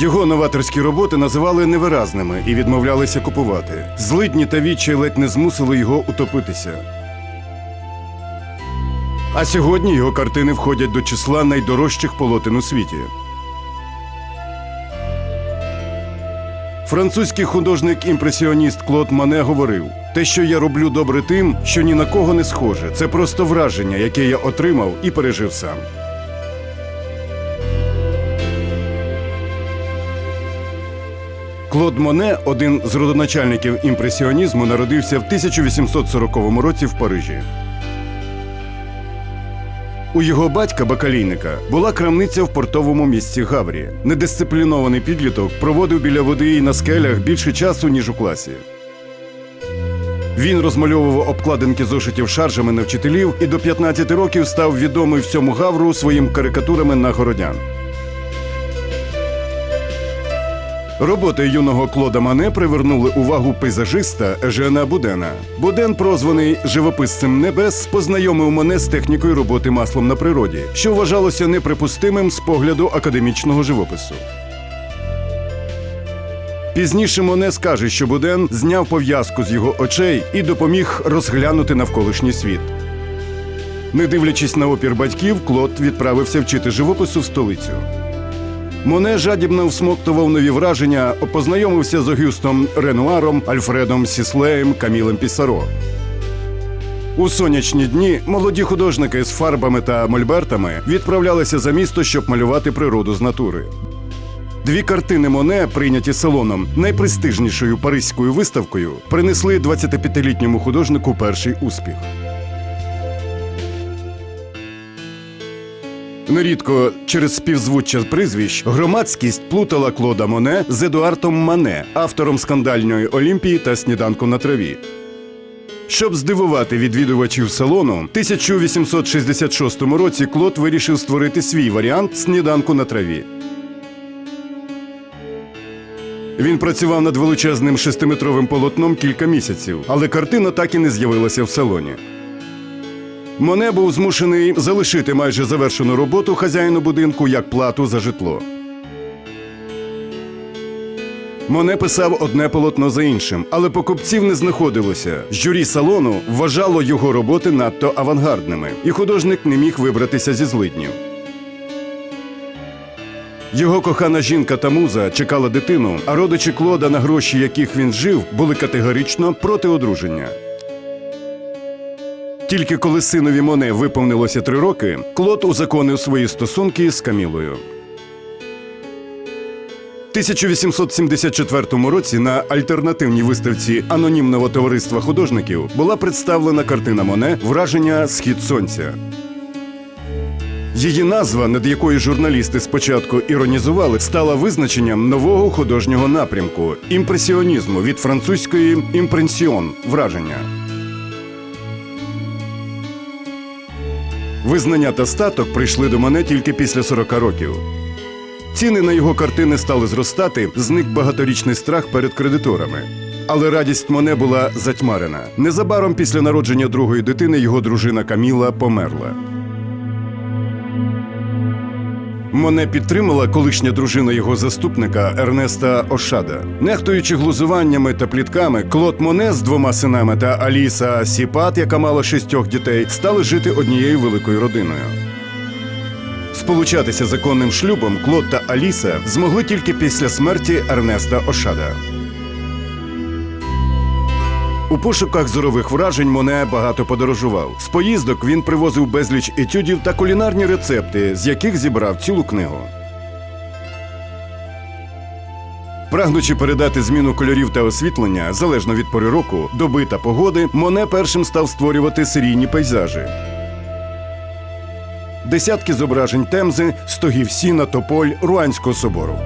Його новаторські роботи називали невиразними і відмовлялися купувати. Злидні та вічі ледь не змусили його утопитися. А сьогодні його картини входять до числа найдорожчих полотен у світі. Французький художник-імпресіоніст Клод Мане говорив: те, що я роблю добре тим, що ні на кого не схоже, це просто враження, яке я отримав і пережив сам. Клод Моне, один з родоначальників імпресіонізму, народився в 1840 році в Парижі. У його батька бакалійника була крамниця в портовому місті Гаврі. Недисциплінований підліток проводив біля води і на скелях більше часу, ніж у класі. Він розмальовував обкладинки зошитів шаржами на вчителів і до 15 років став відомий всьому Гавру своїм карикатурами на городян. Роботи юного Клода Мане привернули увагу пейзажиста Ежена Будена. Буден, прозваний живописцем небес, познайомив Моне з технікою роботи маслом на природі, що вважалося неприпустимим з погляду академічного живопису. Пізніше Моне скаже, що Буден зняв пов'язку з його очей і допоміг розглянути навколишній світ. Не дивлячись на опір батьків, Клод відправився вчити живопису в столицю. Моне жадібно всмоктував нові враження, познайомився з Огюстом Ренуаром, Альфредом Сіслеєм, Камілем Пісаро. У сонячні дні молоді художники з фарбами та мольбертами відправлялися за місто, щоб малювати природу з натури. Дві картини Моне, прийняті салоном найпрестижнішою паризькою виставкою, принесли 25-літньому художнику перший успіх. Нерідко через співзвуччя прізвищ громадськість плутала Клода Моне з Едуартом Мане, автором скандальної Олімпії та сніданку на траві. Щоб здивувати відвідувачів салону, в 1866 році Клод вирішив створити свій варіант сніданку на траві. Він працював над величезним шестиметровим полотном кілька місяців, але картина так і не з'явилася в салоні. Моне був змушений залишити майже завершену роботу хазяїну будинку як плату за житло. Моне писав одне полотно за іншим, але покупців не знаходилося. Журі салону вважало його роботи надто авангардними, і художник не міг вибратися зі злиднів. Його кохана жінка та муза чекала дитину, а родичі Клода, на гроші яких він жив, були категорично проти одруження. Тільки коли синові Моне виповнилося три роки, Клод узаконив свої стосунки з Камілою. 1874 році на альтернативній виставці анонімного товариства художників була представлена картина Моне Враження Схід сонця. Її назва, над якою журналісти спочатку іронізували, стала визначенням нового художнього напрямку імпресіонізму від французької імпресіон враження. Визнання та статок прийшли до мене тільки після 40 років. Ціни на його картини стали зростати, зник багаторічний страх перед кредиторами. Але радість Моне була затьмарена. Незабаром після народження другої дитини його дружина Каміла померла. Моне підтримала колишня дружина його заступника Ернеста Ошада. Нехтуючи глузуваннями та плітками, Клод Моне з двома синами та Аліса Сіпат, яка мала шістьох дітей, стали жити однією великою родиною. Сполучатися законним шлюбом Клод та Аліса змогли тільки після смерті Ернеста Ошада. У пошуках зорових вражень Моне багато подорожував. З поїздок він привозив безліч етюдів та кулінарні рецепти, з яких зібрав цілу книгу. Прагнучи передати зміну кольорів та освітлення залежно від пори року, доби та погоди, Моне першим став створювати серійні пейзажі. Десятки зображень Темзи, стогів сіна, тополь, Руанського собору.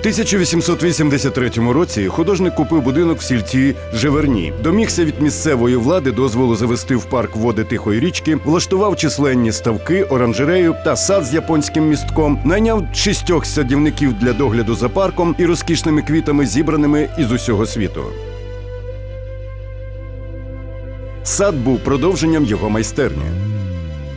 1883 році художник купив будинок в сільці Живерні, домігся від місцевої влади дозволу завести в парк води тихої річки, влаштував численні ставки, оранжерею та сад з японським містком, найняв шістьох садівників для догляду за парком і розкішними квітами, зібраними із усього світу. Сад був продовженням його майстерні.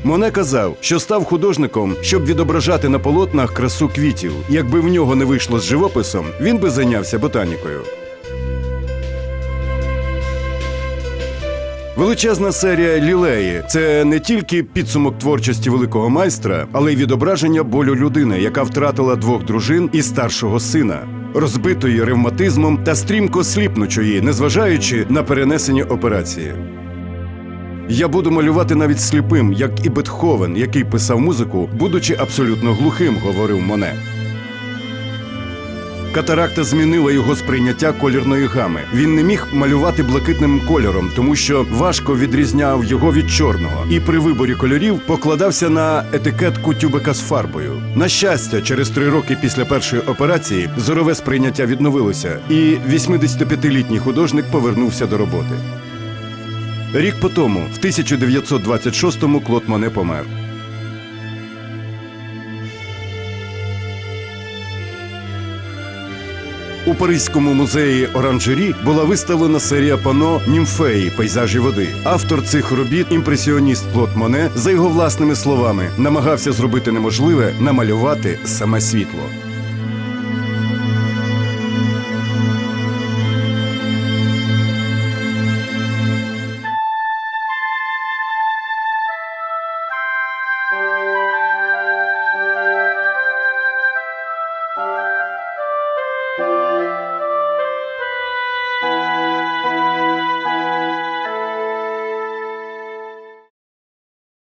Моне казав, що став художником, щоб відображати на полотнах красу квітів. Якби в нього не вийшло з живописом, він би зайнявся ботанікою. Величезна серія лілеї це не тільки підсумок творчості великого майстра, але й відображення болю людини, яка втратила двох дружин і старшого сина, розбитої ревматизмом та стрімко сліпнучої, незважаючи на перенесені операції. Я буду малювати навіть сліпим, як і Бетховен, який писав музику, будучи абсолютно глухим, говорив Моне. Катаракта змінила його сприйняття колірної гами. Він не міг малювати блакитним кольором, тому що важко відрізняв його від чорного, і при виборі кольорів покладався на етикетку тюбика з фарбою. На щастя, через три роки після першої операції зорове сприйняття відновилося, і 85-літній художник повернувся до роботи. Рік по тому, в 1926-му, Клод Моне помер. У Паризькому музеї оранжері була виставлена серія пано німфеї пейзажі води. Автор цих робіт, імпресіоніст Клод Моне, за його власними словами, намагався зробити неможливе намалювати саме світло.